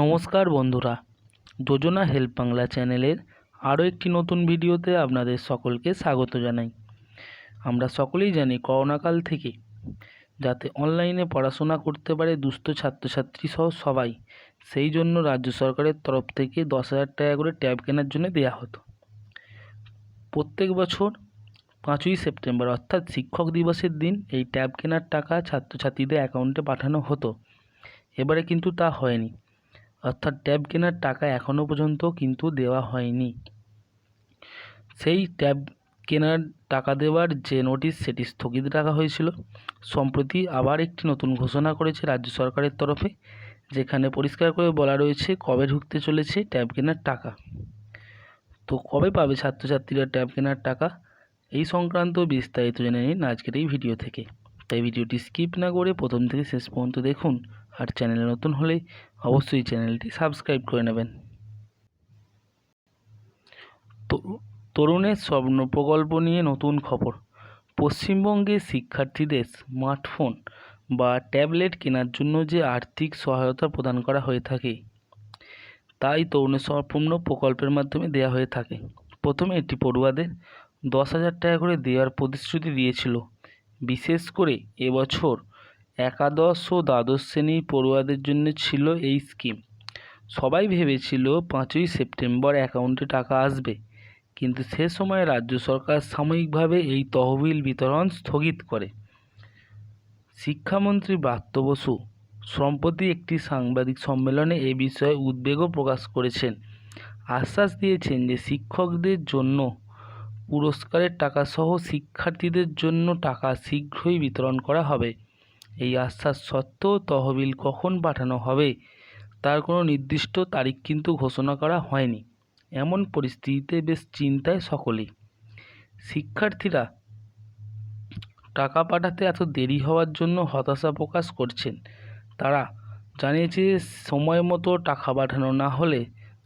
নমস্কার বন্ধুরা, যোজনা হেল্প বাংলা চ্যানেলের আরও একটি নতুন ভিডিওতে আপনাদের সকলকে স্বাগত জানাই। আমরা সকলেই জানি করোনাকাল থেকে যাতে অনলাইনে পড়াশোনা করতে পারে দুস্থ ছাত্রছাত্রী সহ সবাই, সেই জন্য রাজ্য সরকারের তরফ থেকে দশ হাজার টাকা করে ট্যাব কেনার জন্য দেওয়া হতো। প্রত্যেক বছর পাঁচই সেপ্টেম্বর, অর্থাৎ শিক্ষক দিবসের দিন এই ট্যাব কেনার টাকা ছাত্রছাত্রীদের অ্যাকাউন্টে পাঠানো হতো। এবারে কিন্তু তা হয়নি। অর্থাৎ ট্যাব কেনার টাকা এখনও পর্যন্ত কিন্তু দেওয়া হয়নি। সেই ট্যাব কেনার টাকা দেওয়ার যে নোটিশ, সেটি স্থগিত রাখা হয়েছিল। সম্প্রতি আবার একটি নতুন ঘোষণা করেছে রাজ্য সরকারের তরফে, যেখানে পরিষ্কার করে বলা রয়েছে কবে ঢুকতে চলেছে ট্যাব কেনার টাকা। তো কবে পাবে ছাত্রছাত্রীরা ট্যাব কেনার টাকা? এই সংক্রান্ত বিস্তারিত জেনে নিন আজকের এই ভিডিও থেকে। তাই ভিডিওটি স্কিপ না করে প্রথম থেকে শেষ পর্যন্ত দেখুন। আর চ্যানেলে নতুন হলে অবশ্যই চ্যানেলটি সাবস্ক্রাইব করে নেবেন। তরু- তরুণের স্বপ্ন প্রকল্প নিয়ে নতুন খবর। পশ্চিমবঙ্গে শিক্ষার্থীদের স্মার্টফোন বা ট্যাবলেট কেনার জন্য যে আর্থিক সহায়তা প্রদান করা হয়ে থাকে, তাই তরুণের স্বপ্ন প্রকল্পের মাধ্যমে দেওয়া হয়ে থাকে। প্রথমে এটি পড়ুয়াদের দশ হাজার টাকা করে দেওয়ার প্রতিশ্রুতি দিয়েছিল। বিশেষ করে এবছর একাদশ ও দ্বাদশ শ্রেণির পড়ুয়াদের জন্য ছিল এই স্কিম সবাই ভেবেছিল পাঁচই সেপ্টেম্বর অ্যাকাউন্টে টাকা আসবে, কিন্তু সে সময় রাজ্য সরকার সাময়িকভাবে এই তহবিল বিতরণ স্থগিত করে। শিক্ষামন্ত্রী ব্রাত্য বসু সম্প্রতি একটি সাংবাদিক সম্মেলনে এ বিষয়ে উদ্বেগও প্রকাশ করেছেন। আশ্বাস দিয়েছেন যে শিক্ষকদের জন্য পুরস্কারের টাকাসহ শিক্ষার্থীদের জন্য টাকা শীঘ্রই বিতরণ করা হবে। এই আশ্বাস সত্ত্বেও তহবিল কখন পাঠানো হবে, তার কোনো নির্দিষ্ট তারিখ কিন্তু ঘোষণা করা হয়নি। এমন পরিস্থিতিতে বেশ চিন্তায় সকলেই। শিক্ষার্থীরা টাকা পাঠাতে এত দেরি হওয়ার জন্য হতাশা প্রকাশ করছেন। তারা জানিয়েছে সময় মতো টাকা পাঠানো না হলে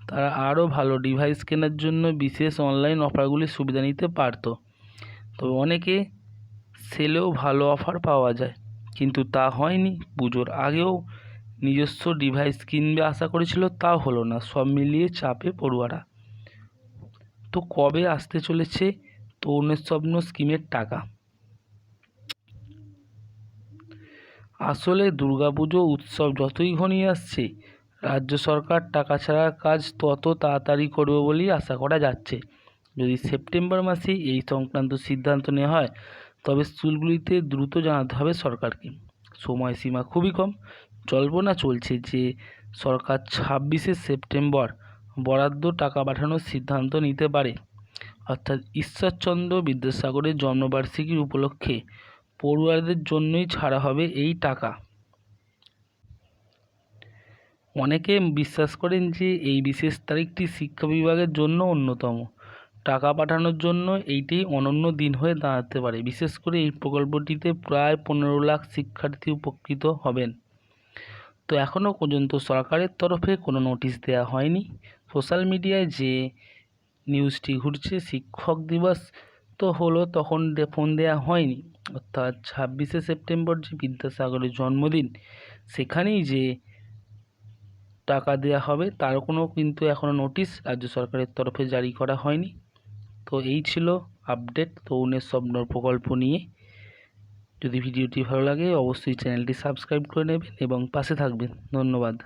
তারা আরও ভালো ডিভাইস কেনার জন্য বিশেষ অনলাইন অফারগুলির সুবিধা নিতে পারত। তবে অনেকে সেলেও ভালো অফার পাওয়া যায়। কিন্তু তা হয়নি। পুজোর আগেও নিজস্ব ডিভাইস কিনবে আশা করেছিল, তাও হলো না। সব মিলিয়ে চাপে পড়ুয়ারা। তো কবে আসতে চলেছে তরুণের স্বপ্ন স্কিমের টাকা? আসলে দুর্গাপুজো উৎসব যতই ঘনিয়ে আসছে, রাজ্য সরকার টাকা ছাড়া কাজ তত তাড়াতাড়ি করবে বলেই আশা করা যাচ্ছে। যদি সেপ্টেম্বর মাসে এই সংক্রান্ত সিদ্ধান্ত নেওয়া হয় তবে স্কুলগুলিতে দ্রুত জানাতে হবে সরকারকে। সময়সীমা খুবই কম। জল্পনা চলছে যে সরকার ছাব্বিশে সেপ্টেম্বর বরাদ্দ টাকা পাঠানোর সিদ্ধান্ত নিতে পারে। অর্থাৎ ঈশ্বরচন্দ্র বিদ্যাসাগরের জন্মবার্ষিকীর উপলক্ষে পড়ুয়াদের জন্যই ছাড়া হবে এই টাকা। অনেকে বিশ্বাস করেন যে এই বিশেষ তারিখটি শিক্ষা বিভাগের জন্য অন্যতম। টাকা পাঠানোর জন্য এইটি অনন্য দিন হয়ে দাঁড়াতে পারে। বিশেষ করে এই প্রকল্পটিতে প্রায় পনেরো লাখ শিক্ষার্থী উপকৃত হবেন। তো এখনও পর্যন্ত সরকারের তরফে কোনো নোটিশ দেওয়া হয়নি। সোশ্যাল মিডিয়ায় যে নিউজটি ঘুরছে, শিক্ষক দিবস তো হলো তখন ফোন দেওয়া হয়নি। অর্থাৎ ছাব্বিশে সেপ্টেম্বর যে বিদ্যাসাগরের জন্মদিন, সেখানেই যে টাকা দেওয়া হবে, তার কোনো কিন্তু এখনও নোটিশ রাজ্য সরকারের তরফে জারি করা হয়নি। তো এই ছিল আপডেট তরুণের স্বপ্ন প্রকল্প নিয়ে। যদি ভিডিওটি ভালো লাগে, অবশ্যই চ্যানেলটি সাবস্ক্রাইব করে নেবেন এবং পাশে থাকবেন। ধন্যবাদ।